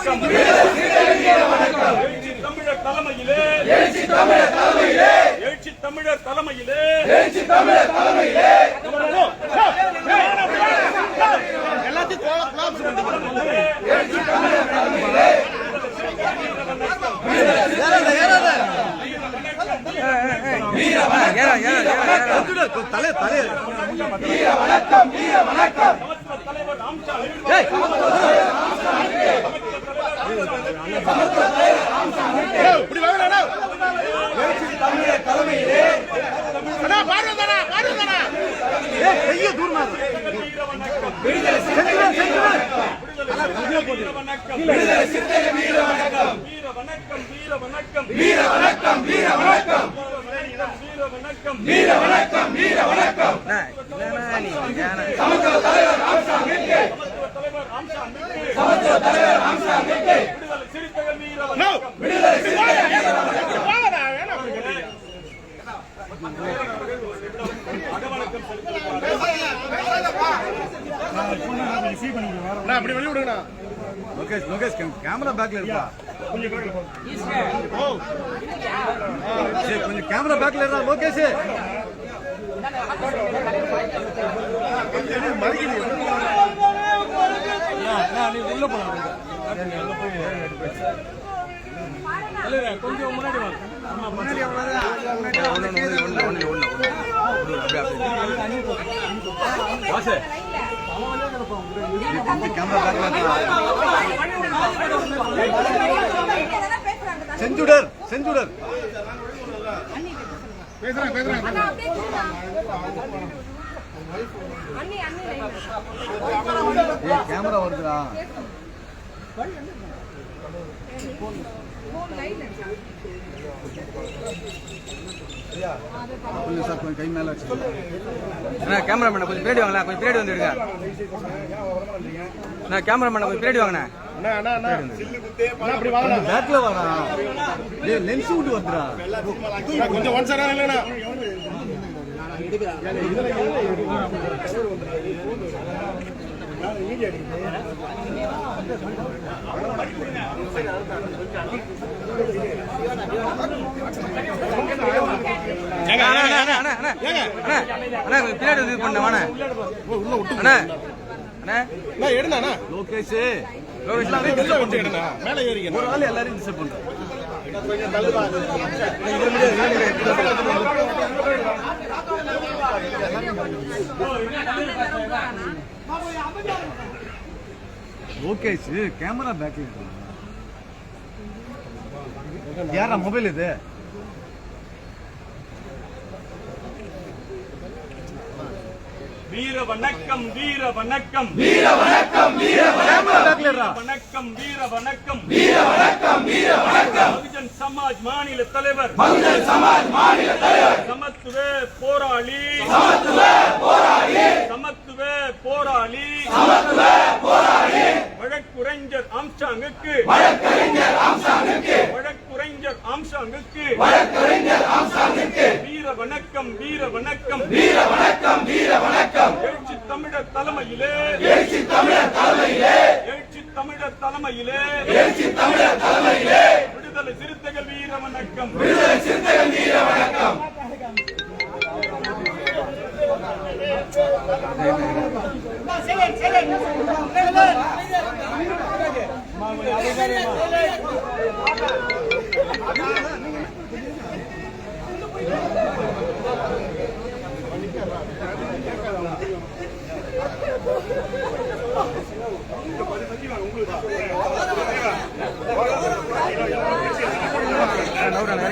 வணக்கம். தமிழர் தலைமையிலே. எழுச்சி தமிழர் தலைமையிலே. எழுச்சி தமிழர் தலைமையிலே. எழுச்சி தமிழர் தலைமையிலே. தலை தலை சமத்துவ தலைவர் அம்சா இப்படி வாங்கடா தலைவர் ராம்சாமி சமத்துவ தலைவர் ராம்சாமி அப்படி வெளிய விடுங்கண்ணா. லோகேஷ் லோகேஷ் கேமரா பேக்ல இருப்பா. கொஞ்சம் கேமரா பேக்ல இருந்தா லோகேஷ். உள்ள போலாம் கொஞ்சம் முன்னாடி வாங்க. முன்னாடி செஞ்சுடர் செஞ்சுடர். பேசுறேன் பேசுறேன். கேமரா வருதுடா. சார் கொஞ்சம் கை மேல வச்சு அண்ணா கேமராமேன் கொஞ்சம் பின்னாடி வாங்கண்ணா கொஞ்சம் பின்னாடி வந்து எடுங்க. அண்ணா கேமராமேன் கொஞ்சம் பின்னாடி வாங்கண்ணா. அண்ணா அண்ணா அண்ணா அண்ணா, அப்படி வாங்கடா பேக்ல வாடா. டேய் லென்ஸ் விட்டு வந்துடா. அண்ணா, கொஞ்சம் ஒன் சைடா இல்லைண்ணா பின்னாடி இது பண்ணவானே எடுனா லோகேஷ். மேல ஏறிக்கணும் ஒரு ஆள் எல்லாரையும் டிஸ்டர்ப் பண்றேன் லோகேஷ் கேமரா பேக்ல யாரா மொபைல் இது வீர வணக்கம் வீர வணக்கம். கேமரா பேக்ல இருக்கா வணக்கம். வீர வணக்கம் வீர வணக்கம். வீர வணக்கம் பகுஜன் சமாஜ் மாநில தலைவர். பகுஜன் சமாஜ் மாநில தலைவர். சமத்துவ போராளி. சமத்துவ போராளி. சமத்துவ போராளி. சமத்துவ போராளி. வழக்குரைஞர் ஆம்சாங்குக்கு. வழக்குரைஞர் ஆம்சாங்குக்கு. வழக்குரைஞர் ஆம்சாங்குக்கு. வீர வணக்கம் வீர வணக்கம். வீர வணக்கம் வீர வணக்கம். எழுச்சி தமிழர் தலைமையிலே. எழுச்சி தமிழர் தலைமையிலே. எழுச்சி தமிழர் தலைமையிலே. எழுச்சி தமிழர் தலைமையிலே. விடுதலை சிறுத்தைகள் வீர வணக்கம். விடுதலை சிறுத்தைகள் வீர வணக்கம். நவுறா இறங்கிட்டேன்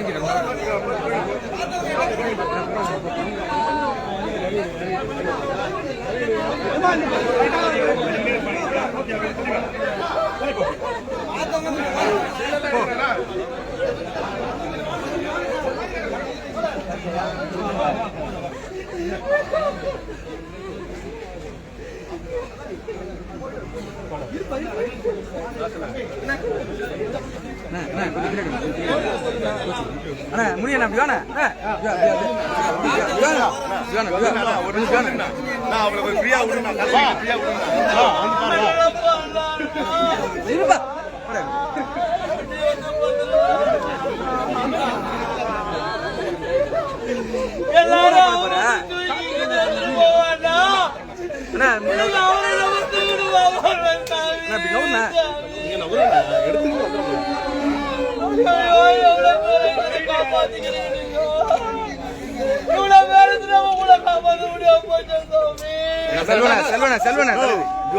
இருப்பா இருப்பா அண்ணா முடியண்ணா வியானா வியானா வியானா வியானா ஒரு நிமிஷம் நான் அவளை செல்வனா செல்வனா செல்வனா தலைவி. இது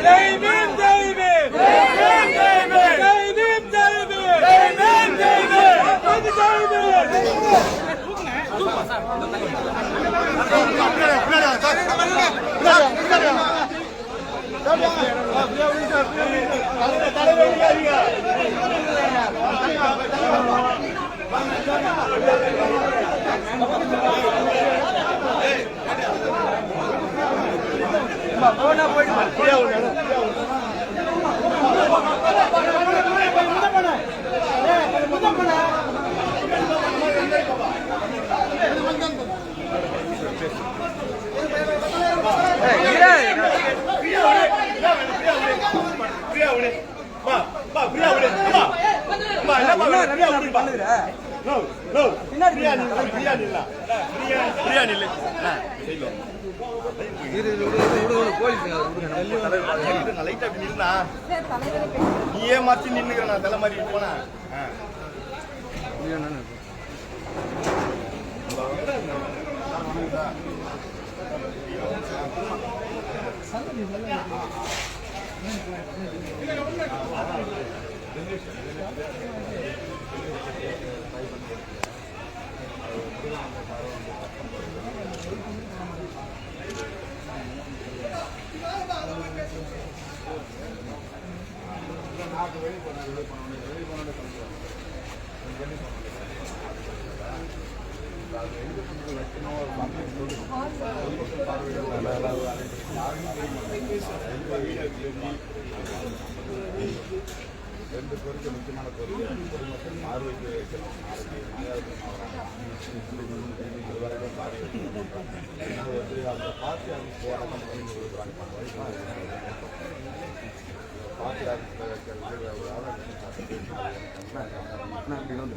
ஃப்ரீயா தெரிவார்ல இப்படி பண்றீங்க கொஞ்சம் வழிவுண்ணா ஏய், ஃப்ரீயா விடு பா பா ஃப்ரீயா விடு அம்மா அம்மா என்னம்மா என்ன ஃப்ரீயா ரவி அப்படி விடுப்பா பண்ணுதுடா? No no. பின்னாடி ஃப்ரீயா நில்லு. ஃப்ரீயா நில்லு ஃப்ரீயா நில்லு அண்ணா செய்யலாம் இரு, இரு, விடு, விடு, விடு, விடு, போலீஸ் விடுங்க, வெளியே தலைவர் வெளியே லைட்டா அப்படி நில்லுண்ணா நீ ஏன் மாத்தி நின்னுக்கிறேன் நான் தலை மாதிரி போனா இரு, நானு. நான் இப்படி வந்து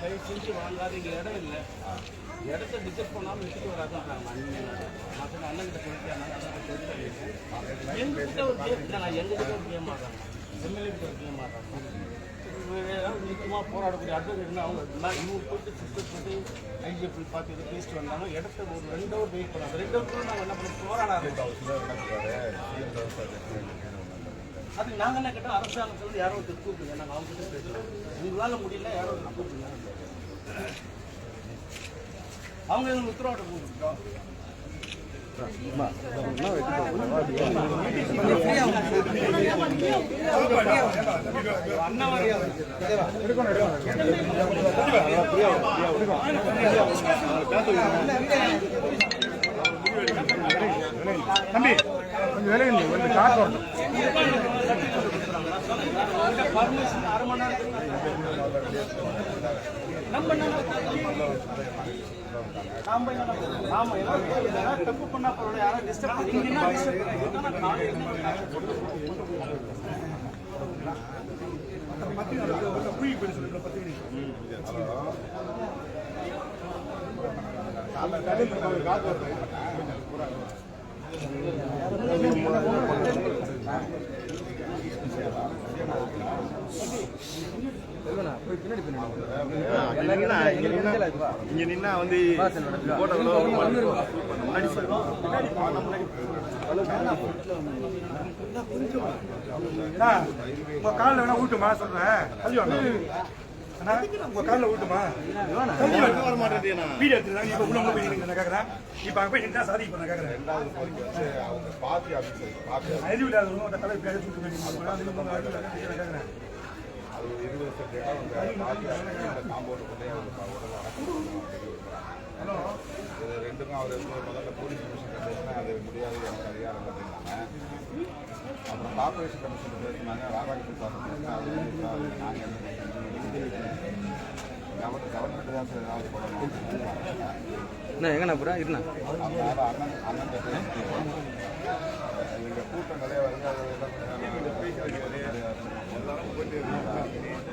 பயிர் செஞ்சு வாங்காதீங்க. இடம் இல்லை. இடத்த டிசைட் பண்ணாமல் எடுத்துட்டு வராதுன்றாங்க மற்ற அண்ணன் கிட்ட சொல்லிட்டு எங்ககிட்ட ஒரு கேம் நான் எங்ககிட்ட ஒரு கேம் ஆடுறாங்க எம்எல்ஏ கிட்ட ஒரு கேம் ஆடுறாங்க நிச்சயமாக போராடக்கூடிய அட்வொகேட்னு அவங்க இருந்தால் இவங்க போயிட்டு சிஸ்டர் போட்டு ஐஜிஎஃப் பார்த்து எதுவும் பேசிட்டு வந்தாங்க இடத்த ஒரு ரெண்டு ஹவர் வெயிட் பண்ணாங்க. ரெண்டு ஹவர் நாங்கள் என்ன பண்ணோம் போராடாது அதுக்கு அது நாங்கள் என்ன கேட்டோம்? அரசாங்கத்தில் யாரோ ஒருத்தர் கூப்பிடுங்க. நாங்கள் அவங்க கிட்ட பேசுகிறோம் உங்களால் முடியல யாரோ ஒருத்தர் கூப்பிடுங்க. அவங்க எங்களுக்கு உத்தரவாதம் கொடுத்துட்டோம் தம்பி கொஞ்சம் விலகி காசு வரணும். பர்மிஷன் அரை மணி நேரத்துக்கு நம்ம என்ன நாம என்ன பண்ணணும்? நாம என்ன பண்ணணும்? யாராவது தப்பு பண்ணா பரவாயில்ல, யாராவது disturb பண்ணி- நீங்க என்ன? என்னன்னா காலையில போய் பின்னாடி பின்னாடி இங்க நின்னா வந்து உங்க காலில் வேணா ஊட்டுமா சொல்றேன். அண்ணா உங்க காலில் ஊட்டுமா வாங்க. வர மாட்டேன் வீடியோ எடுத்துருந்தாங்க இப்ப உள்ள போய் நின்று நான் கேட்கறேன் இப்ப அங்க போய் நின்று சாதி இப்ப நான் கேட்கறேன் அந்த தலை பேர சுட்டு போய் கேட்கறேன் ரெண்டுக்கும் அவர் வந்து முதல்ல போலீஸ் கமிஷன் பேசினா அது முடியாது எனக்கு அதிகாரம் அப்படின்னாங்க அப்புறம் கார்பரேஷன் கமிஷன் பேசினாங்க ராதாகிருஷ்ணன் சார் அது நாங்கள் கவர்மெண்ட் தான் சார் ஏதாவது பண்ணணும் என்ன எங்கண்ணா அண்ணன் அண்ணன் எங்கள் கூட்டம் நிறைய வருது அது எல்லாம் எல்லாரும் போயிட்டு அது கொஞ்சம் கொஞ்சம் சாஃப்டாக எமோஷனாக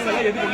Hey!